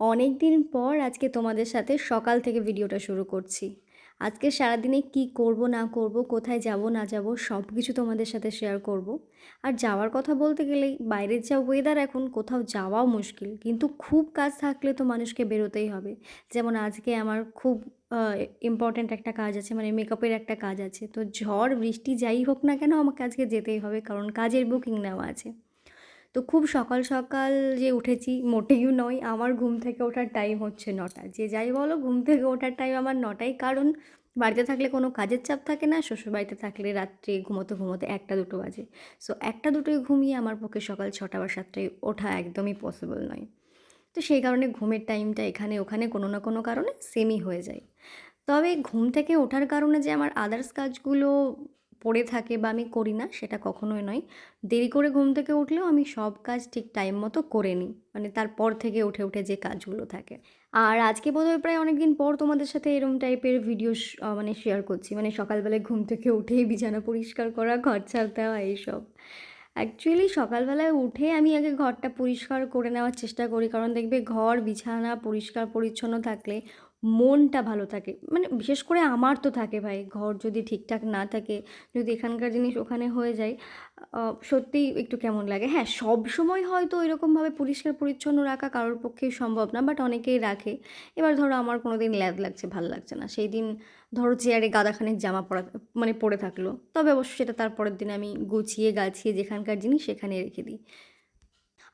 অনেক দিন পর আজকে তোমাদের সাথে সকাল থেকে ভিডিওটা শুরু করছি। আজকে সারাদিনে কি করব, না করব, কোথায় যাব, না যাব সব কিছু তোমাদের সাথে শেয়ার করব। আর যাওয়ার কথা বলতে গেলেই বাইরের যা ওয়েদার এখন, কোথাও যাওয়াও মুশকিল। কিন্তু খুব কাজ থাকলে তো মানুষকে বেরোতেই হবে। যেমন আজকে আমার খুব ইম্পর্ট্যান্ট একটা কাজ আছে মানে মেকআপের একটা কাজ আছে। তো ঝড়, বৃষ্টি যাই হোক না কেন আমাকে আজকে যেতেই হবে, কারণ কাজের বুকিং নেওয়া আছে। তো খুব সকাল সকাল যে উঠেছি মোটেই নয়, আমার ঘুম থেকে ওঠার টাইম হচ্ছে নটা। যে যাই বলো, ঘুম থেকে ওঠার টাইম আমার নটাই। কারণ বাড়িতে থাকলে কোনো কাজের চাপ থাকে না, শ্বশুরবাড়িতে থাকলে রাত্রে ঘুমোতে ঘুমোতে একটা দুটো বাজে। সো একটা দুটোই ঘুমিয়ে আমার পক্ষে সকাল ছটা বা সাতটায় ওঠা একদমই পসিবল নয়। তো সেই কারণে ঘুমের টাইমটা এখানে ওখানে কোনো না কোনো কারণে সেমই হয়ে যায়। তবে ঘুম থেকে ওঠার কারণে যে আমার আদার্স কাজগুলো পড়ে থাকে বা আমি করি না, সেটা কখনোই নয়। দেরি করে ঘুম থেকে উঠলেও আমি সব কাজ ঠিক টাইম মতো করে নিই। মানে তারপর থেকে উঠে উঠে যে কাজগুলো থাকে। আর আজকে বোধহয় প্রায় অনেক দিন পর তোমাদের সাথে এরম টাইপের ভিডিও মানে শেয়ার করছি। মানে সকালবেলায় ঘুম থেকে উঠেই বিছানা পরিষ্কার করা, ঘর ছাড় দেওয়া, এইসব। অ্যাকচুয়ালি সকালবেলায় উঠে আমি আগে ঘরটা পরিষ্কার করে নেওয়ার চেষ্টা করি। কারণ দেখবে ঘর, বিছানা পরিষ্কার পরিচ্ছন্ন থাকলে মনটা ভালো থাকে। মানে বিশেষ করে আমার তো থাকে ভাই, ঘর যদি ঠিকঠাক না থাকে, যদি এখানকার জিনিস ওখানে হয়ে যায় সত্যিই একটু কেমন লাগে। হ্যাঁ সব সময় হয়তো এরকমভাবে পরিষ্কার পরিচ্ছন্ন রাখা কারোর পক্ষেই সম্ভব না, বাট অনেকেই রাখে। এবার ধরো আমার কোনো দিন ল্যাদ লাগছে, ভালো লাগছে না। সেই দিন ধরো চেয়ারে গাদাখানেক জামা পরা মানে পরে থাকল। তবে অবশ্য সেটা তারপরের দিন আমি গুছিয়ে গাছিয়ে যেখানকার জিনিস সেখানে রেখে দিই।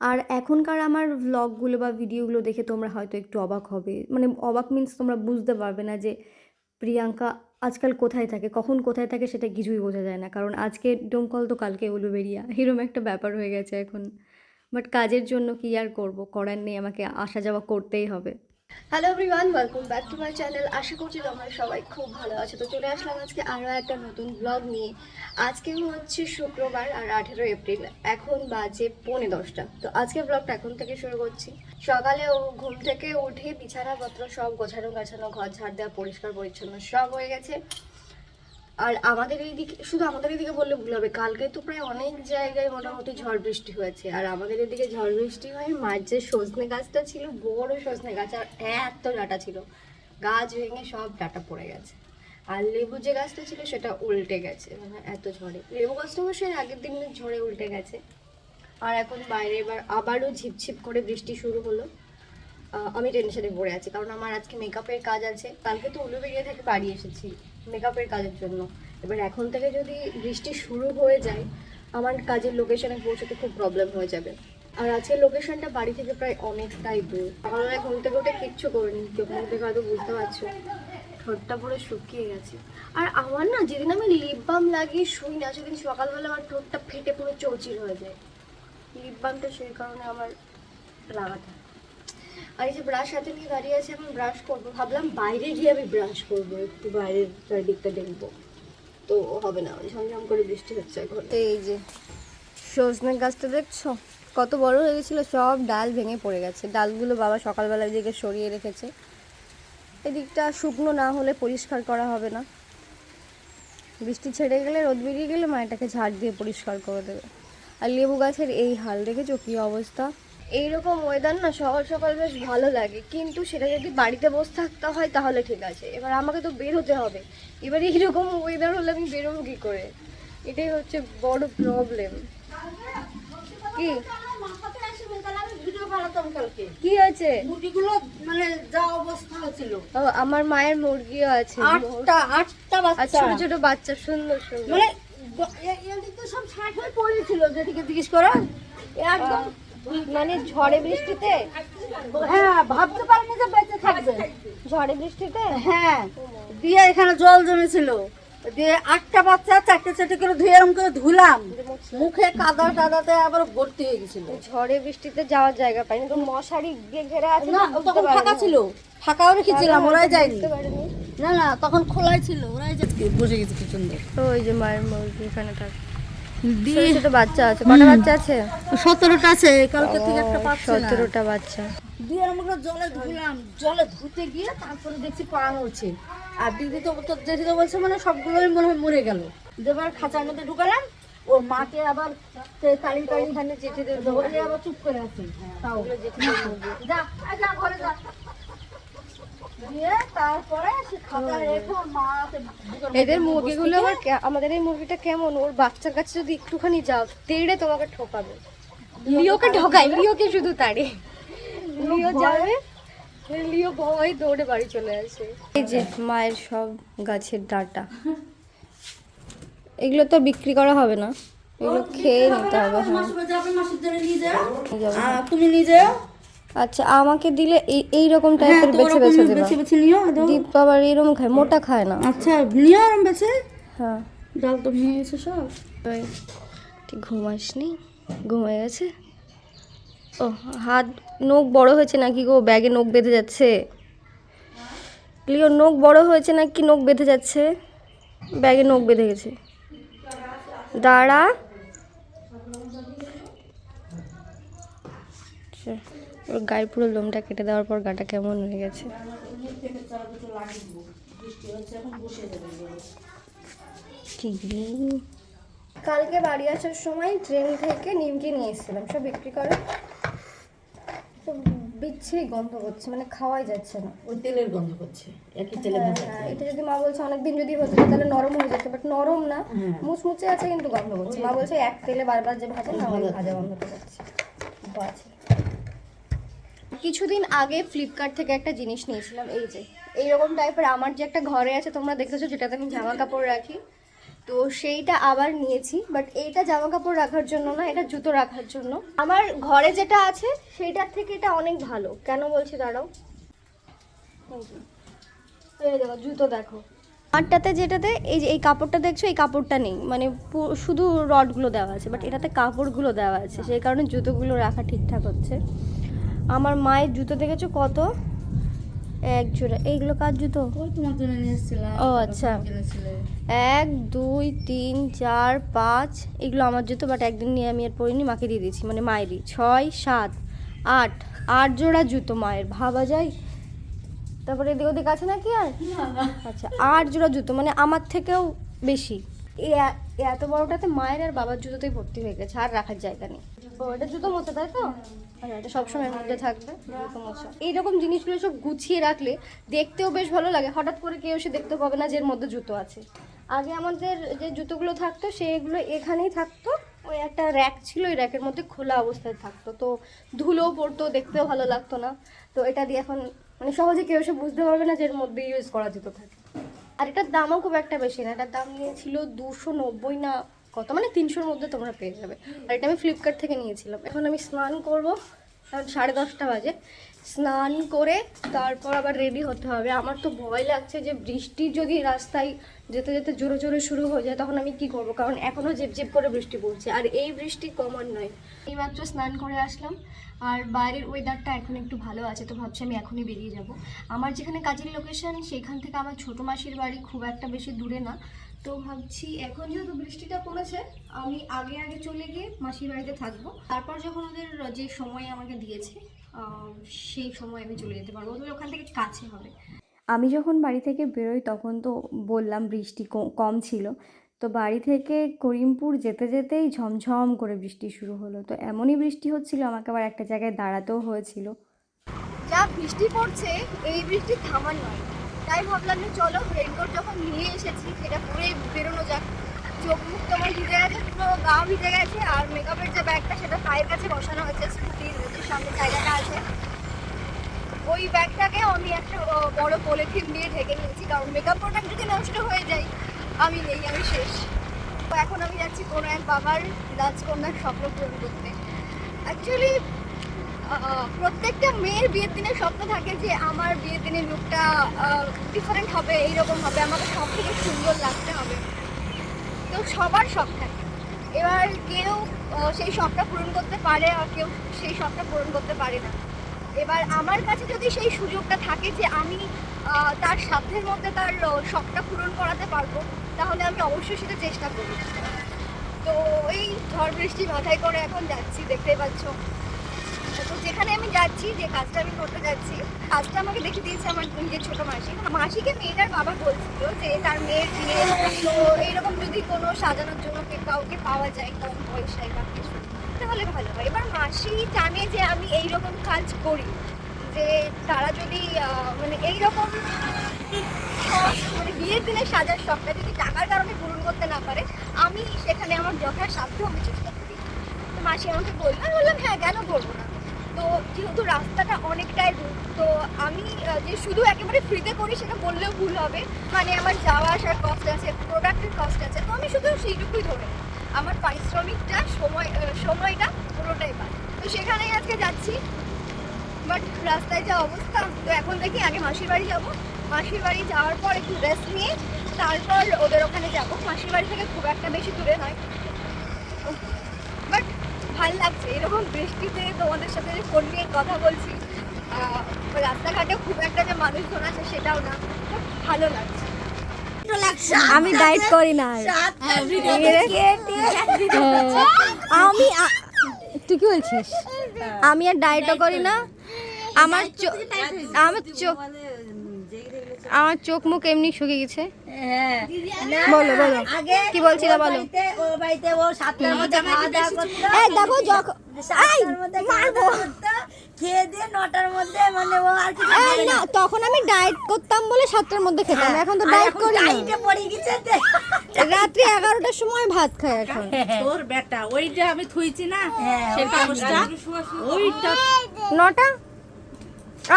আর এখনকার আমার ভ্লগগুলো বা ভিডিওগুলো দেখে তোমরা হয়তো একটু অবাক হবে। মানে অবাক মিন্স তোমরা বুঝতে পারবে না যে প্রিয়াঙ্কা আজকাল কোথায় থাকে, কখন কোথায় থাকে সেটা কিছুই বোঝা যায় না। কারণ আজকে ডোমকল তো কালকে উলুবেরিয়া এরম একটা ব্যাপার হয়ে গেছে এখন। বাট কাজের জন্য কি আর করব? করার নেই, আমাকে আসা যাওয়া করতেই হবে। Hello everyone welcome back to my channel আশা করছি তোমরা সবাই খুব ভালো আছো। তো চলে আসলাম আজকে আরও একটা নতুন ব্লগ নিয়ে। আজকে হচ্ছে শুক্রবার আর আঠেরো এপ্রিল, এখন বাজে পৌনে দশটা। তো আজকে ব্লগটা এখন থেকে শুরু করছি। সকালে ও ঘুম থেকে উঠে বিছানাপত্র সব গোছানো গাছানো ঘর ঝাড় দেওয়া পরিষ্কার পরিচ্ছন্ন সব হয়ে গেছে। আর আমাদের এইদিকে শুধু আমাদের এদিকে বললে ভুল হবে, কালকে তো প্রায় অনেক জায়গায় মোটামুটি ঝড় বৃষ্টি হয়েছে। আর আমাদের এদিকে ঝড় বৃষ্টি হয়ে মাঝ যে সজনে গাছটা ছিল, বড় সজনে গাছ, আর এত ডাটা ছিল। গাছ ভেঙে সব ডাটা পড়ে গেছে। আর লেবু যে গাছটা ছিল, সেটা উল্টে গেছে। মানে এত ঝড়ে। লেবু গাছটা অবশ্যই আগের দিনের ঝড়ে উল্টে গেছে। আর এখন বাইরে এবার আবারও ঝিপঝিপ করে বৃষ্টি শুরু হলো। আমি টেনশনে পড়ে আছি, কারণ আমার আজকে মেকআপের কাজ আছে। কালকে তো উলুবেড়িয়া থেকে বাড়ি এসেছি। মেকআপের কাজের জন্য। এবার এখন থেকে যদি বৃষ্টি শুরু হয়ে যায়, আমার কাজের লোকেশনে পৌঁছতে খুব প্রবলেম হয়ে যাবে। আর আজকের লোকেশনটা বাড়ি থেকে প্রায় অনেকটাই দূর। সকালবেলায় ঘুম থেকে উঠে কিচ্ছু করিনি কেউ ঘুম থেকে হয়তো বুঝতে পারছ। ঠোঁটটা পুরো শুকিয়ে গেছে। আর আমার না, যেদিন আমি লিপ বাম লাগিয়ে শুই না, সেদিন সকালবেলা আমার ঠোঁটটা ফেটে পুরো চৌচির হয়ে যায়। লিপ বামটা সেই কারণে আমার লাগাতে। আর এই যে ব্রাশ হাতে নিয়ে দাঁড়িয়ে আছে আমি ব্রাশ করব। ভাবলাম বাইরে গিয়ে আমি ব্রাশ করব, একটু বাইরের চারিদিকটা দেখব। তো হবে না, ওই ঝমঝম করে বৃষ্টি হচ্ছে এখন। এই যে সজনে গাছটা দেখছ? কত বড় হয়ে গেছিল, সব ডাল ভেঙে পড়ে গেছে। ডালগুলো বাবা সকালবেলার দিকে সরিয়ে রেখেছে। এদিকটা শুকনো না হলে পরিষ্কার করা হবে না। বৃষ্টি ছেড়ে গেলে, রোদ বেরিয়ে গেলে মায়েরটাকে ঝাড় দিয়ে পরিষ্কার করে দেবে। আর লেবু গাছের এই হাল দেখেছ কী অবস্থা? এইরকম ওয়েদার না সকাল সকাল বেশ ভালো লাগে। কিন্তু সেটা যদি বাড়িতে বসে থাকতে হয় তাহলে ঠিক আছে। এবার আমাকে তো বের হতে হবে। এবার এইরকম ওয়েদার হলে আমি বেরোবো কী করে? এটাই হচ্ছে বড় প্রবলেম কি? কি হয়েছে? মুরগিগুলো মানে যা অবস্থা হয়েছিল ও আমার মায়ের মুরগিও আছে। আটটা আটটা বাচ্চা। ছোট ছোট বাচ্চা সুন্দর সুন্দর। মানে এদিকে সব ষাট হয়ে পড়েছিল যেদিকে জিজ্ঞেস করো। একদম মানে ঝড়ে বৃষ্টিতে? হ্যাঁ ভাবতে পারিনি যে বেঁচে থাকবে। ঝড়ে বৃষ্টিতে? হ্যাঁ দিয়ে এখানে জল জমেছিল। দিয়ে আটটা বাচ্চা চারটে চারটে করে ধুয়ে এরকম করে ধুলাম। মুখে কাদা টাদাতে আবার ভর্তি হয়ে গেছিল। ঝড়ে বৃষ্টিতে যাওয়ার জায়গা পাইনি। তো মশারি দিয়ে ঘেরা আছে না তখন ফাঁকা ছিল। ফাঁকাও রেখেছিলাম ওরাই যায়নি। না না তখন খোলাই ছিল ওরাই যাচ্ছে বসে গেছে কি সুন্দর ওই যে মায়ের মুরগি এখানে থাকে দিয়ে ছোট বাচ্চা আছে। কটা বাচ্চা আছে? সতেরোটা আছে কালকে থেকে একটা পাচ্ছি সতেরোটা বাচ্চা। দিয়ে আমরা জলে ধুলাম। জলে ধুতে গিয়ে তারপরে দেখছি পা নড়ছে। আর দিদি তো তো দিদি তো বলছে মানে সবগুলোই মনে হয় মরে গেল। দেবার খাঁচার মধ্যে ঢুকালাম। ওর মাকে আবার কালি কালি ওখানে জেঠেদের ধরে আবার চুপ করে আছে। তাও। যা যা ঘরে যা দিয়ে তারপরে সে খাতা রেখে ওর মা ওকে বুকের মধ্যে এদের মুরগিগুলো আবার আমাদের এই মুরগিটা কেমন? ওর বাচ্চার কাছে যদি একটুখানি যাও তেড়ে তোমাকে ঠকাবে। লিওকে ঠকায় লিওকে শুধু তাড়ে। লিও যাবে লিও ভয় দৌড়ে বাড়ি চলে আসে। এই যে মায়ের সব গাছের ডাটা। এগুলো তো বিক্রি করা হবে না। এগুলো খেয়ে নিতে হবে হ্যাঁ। তুমি নিয়ে যাও। আচ্ছা আমাকে দিলে এই এই রকম হ্যাঁ টাইপের তো বেছে বেছে দেবা। বেছে বেছে নিও। দীপ আবার এরকম খায় মোটা খায় না। আচ্ছা নিও আরাম বেছে। হ্যাঁ। ডাল তো ভেঙে গেছে সব। ওই ঠিক ঘুমাসনি ঘুমায় গেছে? ও হাত নখ বড় হয়েছে নাকি গো? ব্যাগে নখ বেঁধে যাচ্ছে। লিও নখ বড় হয়েছে নাকি নখ বেঁধে যাচ্ছে? ব্যাগে নখ বেঁধে গেছে। দাঁড়া। আচ্ছা, ওর গায়ের পুরো লোমটা কেটে দেওয়ার পর গাটা কেমন হয়ে গেছে। কালকে বাড়ি আসার সময় ট্রেন থেকে নিমকি নিয়ে এসেছিলাম। সব বিক্রি করে। তো বিচ্ছিরি গন্ধ করছে মানে খাওয়াই যাচ্ছে না। ওই তেলের গন্ধ করছে একই তেলে হ্যাঁ, এটা যদি মা বলছে অনেকদিন যদি হতো তাহলে নরম হয়ে যেত বাট নরম না। মুচমুচে আছে কিন্তু গন্ধ করছে। মা বলছে এক তেলে বারবার যে ভাজে না ভাজা গন্ধ করছে। বাজে কিছুদিন আগে ফ্লিপকার্ট থেকে একটা জিনিস নিয়েছিলাম, এই যে, এইরকম টাইপের আমার যে একটা ঘরে আছে, তোমরা দেখেছ যেটাতে আমি জামা কাপড় রাখি। তো সেইটা আবার নিয়েছি বাট এইটা জামা কাপড় রাখার জন্য না, এটা জুতো রাখার জন্য। আমার ঘরে যেটা আছে, সেইটার থেকে এটা অনেক ভালো। কেন বলছি, দাঁড়াও। জুতো দেখো। আমারটাতে যেটাতে, এই যে, এই কাপড়টা দেখছ, এই কাপড়টা নেই। মানে শুধু রডগুলো দেওয়া আছে বাট এটাতে কাপড়গুলো দেওয়া আছে। সেই কারণে জুতোগুলো রাখা ঠিকঠাক হচ্ছে। আমার মায়ের জুতো দেখেছ কত? এক জোড়া। এইগুলো কার জুতো? তোমার জন্য ও আচ্ছা। এক দুই তিন চার পাঁচ এগুলো আমার জুতো বাট একদিন নিয়ে আমি আর পরিনি মাকে দিয়ে দিয়েছি মানে মায়েরই। ছয় সাত আট আট জোড়া জুতো মায়ের ভাবা যায়? তারপরে এদিক ওদিক আছে নাকি আর? আচ্ছা আট জোড়া জুতো মানে আমার থেকেও বেশি। এত বড়টাতে মায়ের আর বাবার জুতোতেই ভর্তি হয়ে গেছে, আর রাখার জায়গা নেই। ও, এটা জুতো মোছা, তাই তো? আচ্ছা এটা সবসময় এর মধ্যে থাকবে, জুতো মোছা। এইরকম জিনিসগুলো সব গুছিয়ে রাখলে দেখতেও বেশ ভালো লাগে, হঠাৎ করে কেউ এসে দেখতে পাবে না যে এর মধ্যে জুতো আছে। আগে আমাদের যে জুতোগুলো থাকতো, সেগুলো এখানেই থাকতো, ওই একটা র্যাক ছিল, ওই র্যাকের মধ্যে খোলা অবস্থায় থাকতো, তো ধুলোও পড়তো, দেখতেও ভালো লাগতো না। তো এটা দিয়ে এখন মানে সহজে কেউ এসে বুঝতে পারবে না যে এর মধ্যে ইউজ করা জুতো থাকে। আর এটার দামও খুব একটা বেশি না, এটার দাম নিয়েছিল দুশো নব্বই না কত মানে তিনশোর মধ্যে তোমরা পেয়ে যাবে। আর এটা আমি ফ্লিপকার্ট থেকে নিয়েছিলাম। এখন আমি স্নান করব এখন সাড়ে দশটা বাজে। স্নান করে তারপর আবার রেডি হতে হবে। আমার তো ভয় লাগছে যে বৃষ্টি যদি রাস্তায় যেতে যেতে জোরে জোরে শুরু হয়ে যায়, তখন আমি কি করব? কারণ এখনও ঝিপ ঝিপ করে বৃষ্টি পড়ছে। আর এই বৃষ্টি কমন নয়। এইমাত্র স্নান করে আসলাম। আর বাইরের ওয়েদারটা এখন একটু ভালো আছে, তো ভাবছি আমি এখনই বেরিয়ে যাব। আমার যেখানে কাজের লোকেশন সেখান থেকে আমার ছোটো মাসির বাড়ি খুব একটা বেশি দূরে না। তো ভাবছি এখন যেহেতু বৃষ্টিটা পড়েছে, আমি আগে আগে চলে গিয়ে মাসির বাড়িতে থাকব। তারপর যখন ওদের যে সময় আমাকে দিয়েছে সেই সময় আমি চলে যেতে পারব। ওদের ওখান থেকে কাছে হবে। আমি যখন বাড়ি থেকে বেরোই তখন তো বললাম বৃষ্টি কম ছিল। তো বাড়ি থেকে করিমপুর যেতে যেতেই ঝমঝম করে বৃষ্টি শুরু হলো। তো এমনই বৃষ্টি হচ্ছিল আমাকে আবার একটা জায়গায় দাঁড়াতেও হয়েছিল। যা বৃষ্টি পড়ছে এই বৃষ্টি থামার নয়। তাই ভাবলাম যে চলো রেনকোট যখন নিয়ে এসেছি সেটা পরে বেরোনো যাক। চোখ মুখ তোমার ভিজে গেছে পুরো গা ভিজে গেছে আর মেকআপের যে ব্যাগটা সেটা পায়ের কাছে বসানো হয়েছে স্কুটির সামনে জায়গাটা আছে। ওই ব্যাগটাকে আমি একটা বড় পলিথিন দিয়ে ঢেকে নিয়েছি, কারণ মেকআপ প্রোডাক্ট যদি নষ্ট হয়ে যায়, আমি নেই, আমি শেষ। তো এখন আমি যাচ্ছি কোনো এক বাবার রাজকন্যার স্বপ্ন পূরণ করতে। অ্যাকচুয়ালি প্রত্যেকটা মেয়ের বিয়ের দিনে স্বপ্ন থাকে যে আমার বিয়ের দিনের লুকটা ডিফারেন্ট হবে, এইরকম হবে, আমাকে সব থেকে সুন্দর লাগতে হবে। তো সবার শখ থাকে। এবার কেউ সেই শখটা পূরণ করতে পারে আর কেউ সেই শখটা পূরণ করতে পারে না। এবার আমার কাছে যদি সেই সুযোগটা থাকে যে আমি তার সাধ্যের মধ্যে তার শখটা পূরণ করাতে পারব, তাহলে আমি অবশ্যই সেটা চেষ্টা করব। তো এই ঝড় বৃষ্টি মাথায় করে এখন যাচ্ছি দেখতেই পাচ্ছ। তো যেখানে আমি যাচ্ছি, যে কাজটা আমি করতে যাচ্ছি, কাজটা আমাকে দেখে দিয়েছে আমার নিজের ছোট মাসি। মাসিকে মেয়েটার বাবা বলছিল যে তার মেয়ের বিয়ে যদি কোনো সাজানোর জন্য কাউকে পাওয়া যায় কম পয়সায় বা কিছু, তাহলে ভালো হয়। এবার মাসি জানে যে আমি এই রকম কাজ করি, যে তারা যদি মানে এইরকম মানে বিয়ের দিনে সাজার শখটা যদি টাকার কারণে পূরণ করতে না পারে, আমি সেখানে আমার যথাসাধ্য আমি চেষ্টা করি। তো মাসি আমাকে বলল, আমি বললাম হ্যাঁ কেন করব না? তো যেহেতু রাস্তাটা অনেকটাই দূর, তো আমি যে শুধু একেবারে ফ্রিতে করি সেটা বললেও ভুল হবে। মানে আমার যাওয়া আসার কস্ট আছে প্রোডাক্টের কস্ট আছে, তো আমি শুধু সেইটুকুই ধরে। আমার পারিশ্রমিকটা, সময় সময়টা পুরোটাই পাই তো সেখানেই আজকে যাচ্ছি। বাট রাস্তায় যা অবস্থা, তো এখন দেখি আগে মাসির বাড়ি যাব। মাসির বাড়ি যাওয়ার পর একটু রেস্ট নিয়ে, তারপর ওদের ওখানে যাব। মাসির বাড়ি থেকে খুব একটা বেশি দূরে নয়। বাট ভালো লাগছে। এরকম বৃষ্টিতে তোমাদের সাথে ফোন নিয়ে কথা বলছি। আহ, রাস্তাঘাটেও খুব একটা যে মানুষজন আছে সেটাও না ভালো লাগছে। আমি ডায়েট করি না। আমি তুই কি বলছিস? আমি আর ডায়েটও করি না। আমার চোখ আমার চোখ আমার চোখ মুখ এমনি শুকিয়ে গেছে। হ্যাঁ। বলো বলো। আগে কি বলছিলে বলো। দেখো যখন এই, খেয়ে দিয়ে নটার মধ্যে মানে ও আর কিছু না তখন আমি ডায়েট করতাম বলে সাতটার মধ্যে খেতাম এখন তো ডায়েট করি না। ডায়েটে পড়ে গেছে রাত্রি এগারোটার সময় ভাত খাই এখন। তোর বেটা ওইটা আমি থুইছি না? হ্যাঁ, সে ওইটা নটা?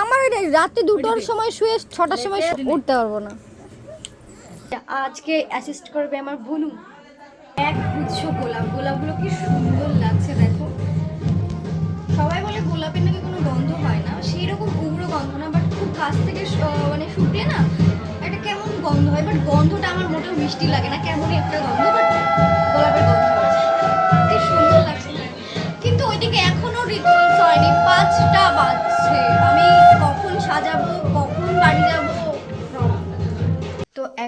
আমার ওই রাত্রি দুটোর সময় শুয়ে ছটার সময় উঠতে পারব না। আজকে অ্যাসিস্ট করবে আমার ভুনু এক গুচ্ছ গোলাপ। গোলাপগুলো কি সুন্দর লাগছে। না সেই রকম উগ্র গন্ধ না বাট খুব কাছ থেকে মানে শুকলে না, একটা কেমন গন্ধ হয় বাট গন্ধটা আমার মোটেও মিষ্টি লাগে না কেমন একটা গন্ধ বাট গোলাপের গন্ধ সুন্দর লাগছে। কিন্তু ওইদিকে এখনও রিচুয়ালস হয়নি, পাঁচটা বাজছে। আমি কখন সাজাবো, কখন বাড়ি যাব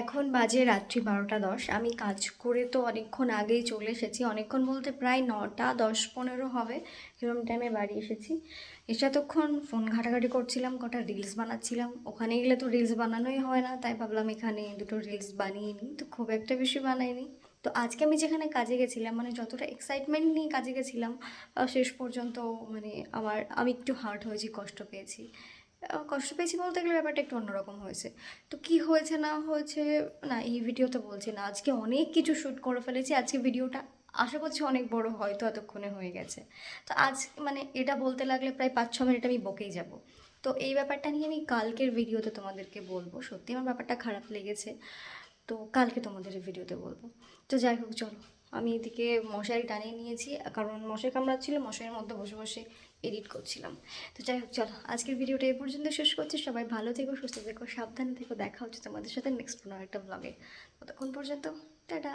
এখন বাজে রাত্রি বারোটা দশ। আমি কাজ করে তো অনেকক্ষণ আগেই চলে এসেছি। অনেকক্ষণ বলতে প্রায় নটা দশ পনেরো হবে। এরকম টাইমে বাড়ি এসেছি। এসে এতক্ষণ ফোন ঘাটাঘাটি করছিলাম, কটা রিলস বানাচ্ছিলাম। ওখানে গেলে তো রিলস বানানোই হয় না, তাই ভাবলাম এখানে দুটো রিলস বানিয়ে নিই। তো খুব একটা বেশি বানাইনি। তো আজকে আমি যেখানে কাজে গেছিলাম মানে যতটা এক্সাইটমেন্ট নিয়ে কাজে গেছিলাম শেষ পর্যন্ত মানে আমার, আমি একটু হার্ট হয়েছি, কষ্ট পেয়েছি। কষ্ট পেয়েছি বলতে গেলে ব্যাপারটা একটু অন্যরকম হয়েছে। তো কি হয়েছে, না হয়েছে, না, এই ভিডিওতে বলছি না। আজকে অনেক কিছু শ্যুট করে ফেলেছি, আজকে ভিডিওটা আশা করছি অনেক বড় হয়তো এতক্ষণে হয়ে গেছে। তো আজ মানে এটা বলতে লাগলে প্রায় পাঁচ ছ মিনিট আমি বকেই যাব। তো এই ব্যাপারটা নিয়ে আমি কালকের ভিডিওতে তোমাদেরকে বলব। সত্যি আমার ব্যাপারটা খারাপ লেগেছে। তো কালকে তোমাদের ভিডিওতে বলব। তো যাই হোক, চলো। আমি এদিকে মশারি টানিয়ে নিয়েছি। কারণ মশারি কামড়াচ্ছিল, মশারির মধ্যে বসে বসে এডিট করছিলাম। তো যাই হোক, চলো। আজকের ভিডিওটা এই পর্যন্ত শেষ করছি। সবাই ভালো থেকো, সুস্থ থেকো, সাবধানে থেকো। দেখা হচ্ছে তোমাদের সাথে নেক্সট কোনো একটা ব্লগে ততক্ষণ পর্যন্ত, টাটা!